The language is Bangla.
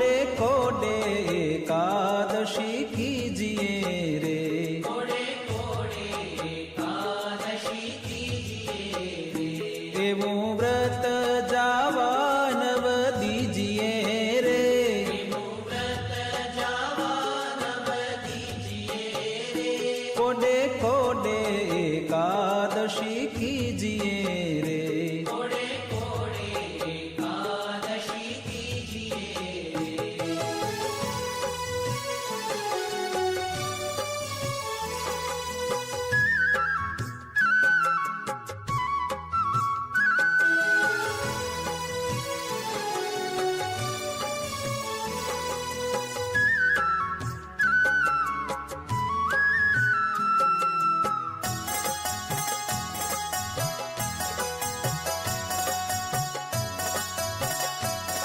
কোলে কোলে একাদশী কিজিয়ে রে एवं व्रत जावानव दीजिए रे कोडे कोडे एकादशी की